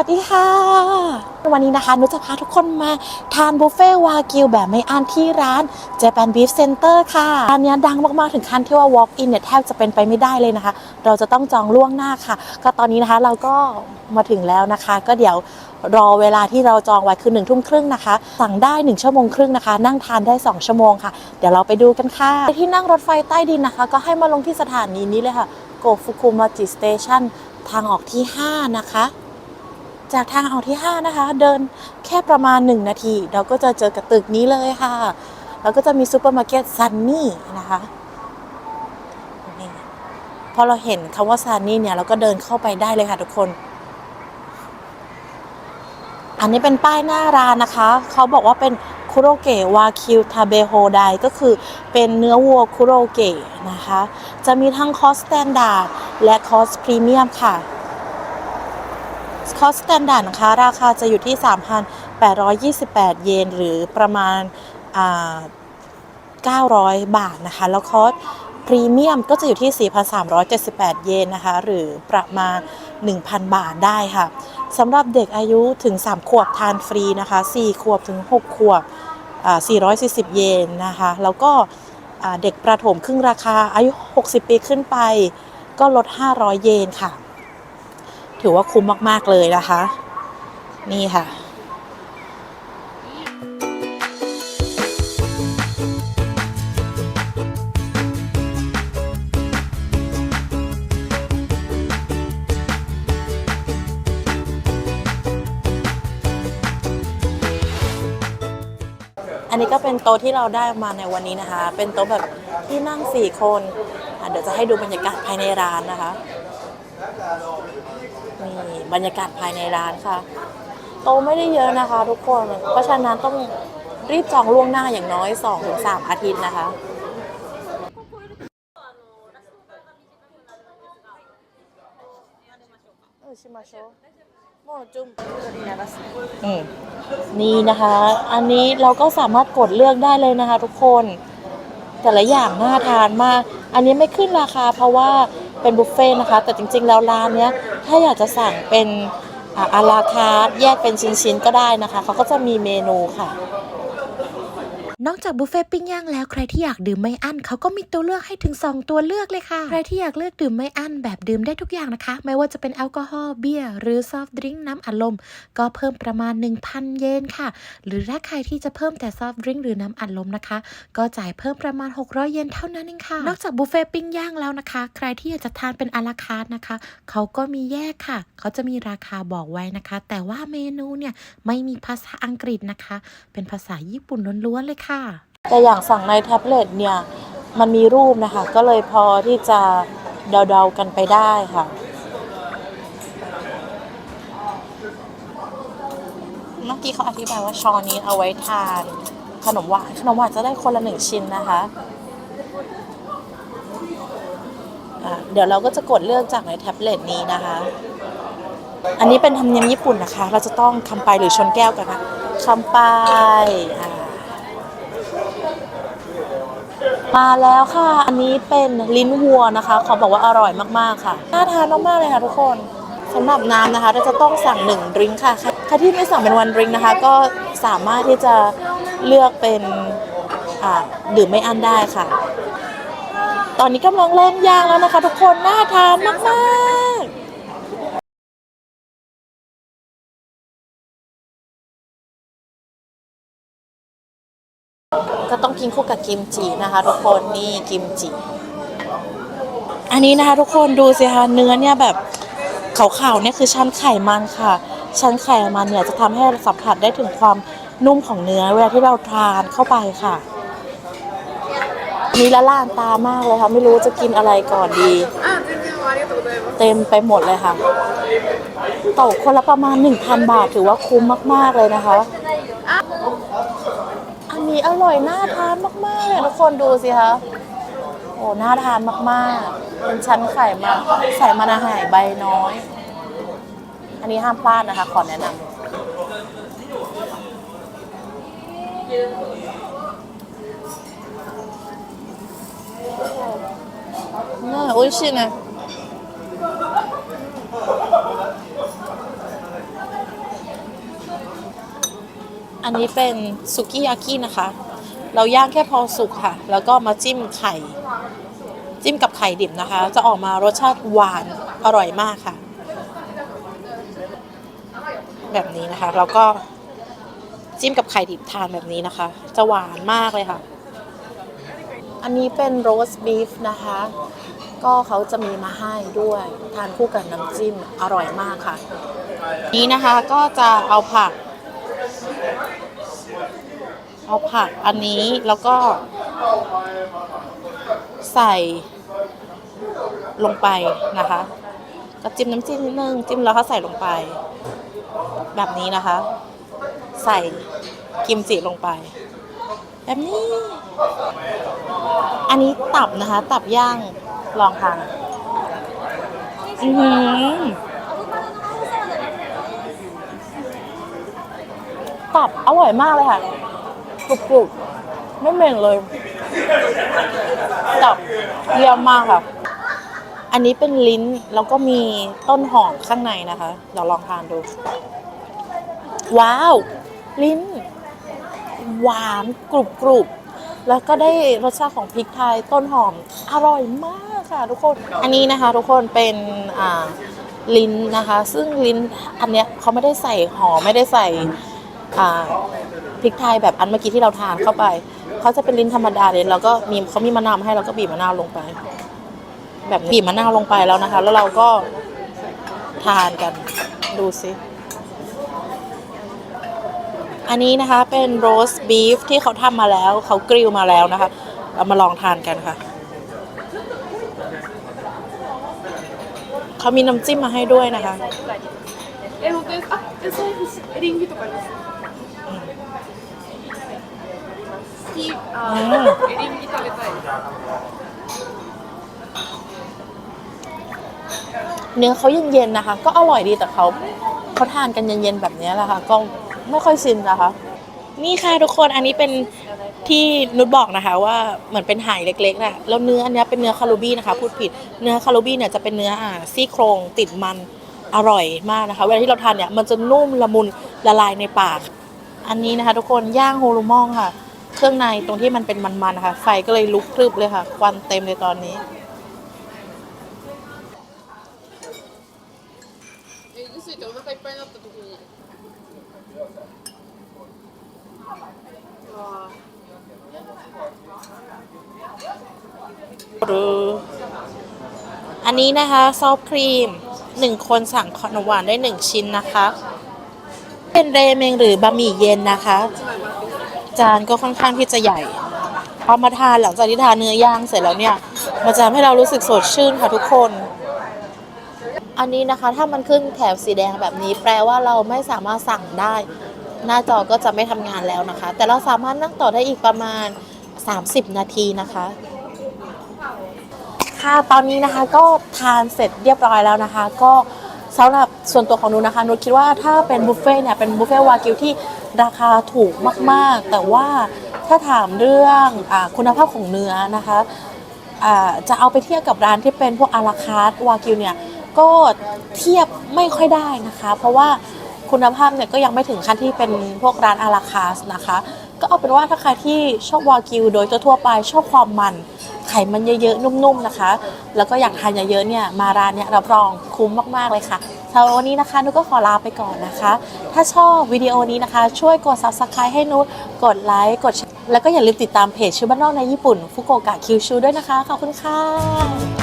วัสดีค่ะ วันนี้นะคะนุชจะพาทุกคนมาทานบุฟเฟ่ต์วากิวแบบไม่อั้นที่ร้าน Japan Beef Center ค่ะร้านนี้ดังมาก ๆ ถึงขั้นที่ว่า walk in เนี่ยแทบจะเป็นไปไม่ได้เลยนะคะ เราจะต้องจองล่วงหน้าค่ะ ก็ตอนนี้นะคะเราก็มาถึงแล้วนะคะ ก็เดี๋ยวรอเวลาที่เราจองไว้คือหนึ่งทุ่มครึ่งนะคะ สั่งได้ 1 ชั่วโมงครึ่งนะคะ นั่งทานได้ 2 ชั่วโมงค่ะ เดี๋ยวเราไปดูกันค่ะ ที่นั่งรถไฟใต้ดินนะคะ ก็ให้มาลงที่สถานีนี้เลยค่ะโกฟุคุมาจิสเตชันทางออกที่ 5 นะคะ จากทางออกที่ 5 นะคะ เดินแค่ประมาณ 1 นาที เราก็จะเจอกับตึกนี้เลยค่ะ แล้วก็จะมีซูเปอร์มาร์เก็ตซันนี่นะคะพอเราเห็นคำว่าซันนี่เนี่ยเราก็เดินเข้าไปได้เลยค่ะทุกคน อันนี้เป็นป้ายหน้าร้านนะคะ เขาบอกว่าเป็นคุโรเกะวาคิวทาเบโฮไดก็คือเป็นเนื้อวัวคุโรเกะนะคะ จะมีทั้งคอสสแตนดาร์ดและคอสพรีเมียมค่ะ คอสสแตนดาร์ดนะคะ ราคาจะอยู่ที่ 3,828 เยน หรือประมาณ 900 บาทนะคะ แล้วคอสพรีเมียมก็จะอยู่ที่ 4,378 เยนนะคะ หรือประมาณ 1,000 บาทได้ค่ะสำหรับเด็กอายุถึง 3 ขวบทานฟรีนะคะ 4 ขวบถึง 6 ขวบ 440 เยนนะคะ แล้วก็เด็กประถมครึ่งราคาอายุ 60 ปีขึ้นไป ก็ลด 500 เยนค่ะ ถือว่าคุ้มมาก ๆ เลยนะคะ นี่ค่ะอันนี้ก็เป็นโต๊ะที่เราได้มาในวันนี้นะคะ เป็นโต๊ะแบบที่นั่ง 4 คน เดี๋ยวจะให้ดูบรรยากาศภายในร้านนะคะ นี่บรรยากาศภายในร้านค่ะ โตะไม่ได้เยอะนะคะ ทุกคน เพราะฉะนั้นต้องรีบจองล่วงหน้าอย่างน้อย 2-3 อาทิตย์นะคะเออชิมาโชโมจุมอืมนี่นะคะ อันนี้เราก็สามารถกดเลือกได้เลยนะคะ ทุกคน แต่ละอย่างน่าทานมาก อันนี้ไม่ขึ้นราคาเพราะว่า เป็นบุฟเฟ่ต์นะคะ แต่จริงๆ แล้วร้านเนี้ยถ้าอยากจะสั่งเป็นอาอาราคาร์ทแยกเป็นชิ้นๆ ก็ได้นะคะ เขาก็จะมีเมนูค่ะ นอกจากบุฟเฟ่ต์ปิ้งย่างแล้วใครที่อยากดื่มไม่อั้นเขาก็มีตัวเลือกให้ถึง 2 ตัวเลือกเลยค่ะ ใครที่อยากเลือกดื่มไม่อั้นแบบดื่มได้ทุกอย่างนะคะ ไม่ว่าจะเป็นแอลกอฮอล์เบียร์หรือซอฟต์ดริงก์น้ำอัดลม ก็เพิ่มประมาณ 1,000 เยนค่ะ หรือถ้าใครที่จะเพิ่มแต่ซอฟต์ดริงก์หรือน้ำอัดลมนะคะ ก็จ่ายเพิ่มประมาณ 600 เยนเท่านั้นเองค่ะ นอกจากบุฟเฟ่ต์ปิ้งย่างแล้วนะคะ ใครที่อยากจะทานเป็นอาราคาร์ทนะคะเขาก็มีแยกค่ะ เขาจะมีราคาบอกไว้นะคะ แต่ว่าเมนูเนี่ยไม่มีภาษาอังกฤษนะคะ เป็นภาษาญี่ปุ่นล้วนๆเลยค่ะแต่อย่างสั่งในแท็บเล็ตเนี่ย มันมีรูปนะคะ ก็เลยพอที่จะเดาๆกันไปได้ค่ะ เมื่อกี้เขาอธิบายว่าช้อนนี้เอาไว้ทานขนมหวานขนมหวานจะได้คนละหนึ่งชิ้นนะคะะเดี๋ยวเราก็จะกดเลือกจากในแท็บเล็ตนี้นะคะ อันนี้เป็นธรรมเนียมญี่ปุ่นนะคะ เราจะต้องคำไปหรือชนแก้วกันนะคำไปอ่า มาแล้วค่ะ อันนี้เป็นลิ้นวัวนะคะ เขาบอกว่าอร่อยมากๆค่ะ น่าทานมากๆเลยค่ะทุกคนสำหรับน้ำนะคะ เราจะต้องสั่งหนึ่งดริงค่ะใครที่ไม่สั่งเป็นวันดริงนะคะ ก็สามารถที่จะเลือกเป็นอ่าดื่มไม่อั้นได้ค่ะ ตอนนี้กำลังเริ่มย่างแล้วนะคะ ทุกคน น่าทานมากๆ ก็ต้องกินคู่กับกิมจินะคะทุกคนนี่กิมจิ อันนี้นะคะทุกคนดูสิคะเนื้อเนี่ยแบบขาวๆเนี่ยคือชั้นไขมันค่ะ ชั้นไขมันเนี่ยจะทำให้สัมผัสได้ถึงความนุ่มของเนื้อเวลาที่เราทานเข้าไปค่ะมีละล่านตามากเลยค่ะ ไม่รู้จะกินอะไรก่อนดี เต็มไปหมดเลยค่ะตกคนละประมาณ 1,000 บาทถือว่าคุ้มมาก ๆ เลยนะคะ นี้อร่อยน่าทานมากๆเลยทุกคนดูสิคะโอ้น่าทานมากๆเป็นชั้นไข่มาใส่มันาหารใบน้อย อันนี้ห้ามพลาดนะคะ ขอแนะนำน่าโอ้ยชินะ อันนี้เป็นสุกี้ยากินะคะ เราย่างแค่พอสุกค่ะ แล้วก็มาจิ้มไข่ จิ้มกับไข่ดิบนะคะ จะออกมารสชาติหวานอร่อยมากค่ะ แบบนี้นะคะ แล้วก็จิ้มกับไข่ดิบทานแบบนี้นะคะ จะหวานมากเลยค่ะ อันนี้เป็นโรสบีฟนะคะ ก็เขาจะมีมาให้ด้วย ทานคู่กับน้ำจิ้มอร่อยมากค่ะ นี้นะคะก็จะเอาผัก เอาผักอันนี้แล้วก็ ใส่ลงไปนะคะ ก็จิ้มน้ำจิ้มนิดนึงจิ้มแล้วก็ใส่ลงไป แบบนี้นะคะ ใส่กิมจิลงไป แบบนี้ อันนี้ตับนะคะ ตับย่างลองทานอือหือตับอร่อยมากเลยค่ะ กรุบกรุบไม่เหม็นเลยตับเยี่ยมมากค่ะ อันนี้เป็นลิ้นแล้วก็มีต้นหอมข้างในนะคะเดี๋ยวลองทานดู ว้าว ลิ้น หวานกรุบกรุบแล้วก็ได้รสชาติของพริกไทยต้นหอมอร่อยมากค่ะทุกคน อันนี้นะคะทุกคนเป็นอ่าลิ้นนะคะ ซึ่งลิ้นอันเนี้ยเขาไม่ได้ใส่หอมไม่ได้ใส่อ่า พริกไทยแบบอันเมื่อกี้ที่เราทานเข้าไป เขาจะเป็นลิ้นธรรมดาเลยแล้วก็มีเขามีมะนาวมาให้เราก็บีบมะนาวลงไป แบบบีบมะนาวลงไปแล้วนะคะ แล้วเราก็ทานกันดูสิอันนี้นะคะเป็นโรสบีฟที่เขาทำมาแล้วเขากริลมาแล้วนะคะเรามาลองทานกันค่ะเขามีน้ำจิ้มมาให้ด้วยนะคะ きあうんー、エリンギ食べたい เนื้อเขาเย็นๆนะคะ ก็อร่อยดีแต่เขาเขาทานกันเย็นๆแบบนี้แหละค่ะ ก็ไม่ค่อยชินนะคะ นี่ค่ะทุกคนอันนี้เป็นที่นุชบอกนะคะ ว่าเหมือนเป็นไหายเล็กๆนะแล้วเนื้ออันเนี้ยเป็นเนื้อคารูบี้นะคะ พูดผิดเนื้อคารูบี้เนี่ยจะเป็นเนื้ออ่าซี่โครงติดมันอร่อยมากนะคะ เวลาที่เราทานเนี่ยมันจะนุ่มละมุนละลายในปาก อันนี้นะคะ ทุกคนย่างโฮลูมองค่ะ เครื่องในตรงที่มันเป็นมันๆค่ะ ไฟก็เลยลุกพรึบเลยค่ะ ควันเต็มเลยตอนนี้ดูอันนี้นะคะซอฟครีมหนึ่งคนสั่งขนมหวานได้หนึ่งชิ้นนะคะ เป็นเรเมงหรือบะหมี่เย็นนะคะ จานก็ค่อนข้างที่จะใหญ่เอามาทานหลังจากที่ทานเนื้อย่างเสร็จแล้วเนี่ย มันจะทำให้เรารู้สึกสดชื่นค่ะทุกคน อันนี้นะคะถ้ามันขึ้นแถบสีแดงแบบนี้ แปลว่าเราไม่สามารถสั่งได้ หน้าจอก็จะไม่ทำงานแล้วนะคะ แต่เราสามารถนั่งต่อได้อีกประมาณ 30 นาทีนะคะค่ะตอนนี้นะคะก็ทานเสร็จเรียบร้อยแล้วนะคะ ก็ สำหรับส่วนตัวของนุชนะคะนุชคิดว่าถ้าเป็นบุฟเฟ่ต์เนี่ยเป็นบุฟเฟ่ต์วากิวที่ราคาถูกมากๆ แต่ว่าถ้าถามเรื่องอคุณภาพของเนื้อนะคะอ่าจะเอาไปเทียบกับร้านที่เป็นพวกอาราคาร์ทวากิวเนี่ยก็เทียบไม่ค่อยได้นะคะ เพราะว่าคุณภาพเนี่ยก็ยังไม่ถึงขั้นที่เป็นพวกร้านอาราคาร์ทนะคะ ก็เอาเป็นว่าถ้าใครที่ชอบวากิวโดยทั่วไปชอบความมัน ไขมันเยอะๆ นุ่มๆนะคะ แล้วก็อยากทานเยอะๆเนี่ยมาร้านเนี่ยรับรองคุ้มมากๆเลยค่ะสำหรับวันนี้นะคะนุก็ขอลาไปก่อนนะคะ ถ้าชอบวิดีโอนี้นะคะ ช่วยกด subscribe ให้นุกดไลค์กดแชร์แล้วก็อย่าลืมติดตามเพจชื่อบ้านนอกในญี่ปุ่นฟุโกกะคิวชูด้วยนะคะขอบคุณค่ะ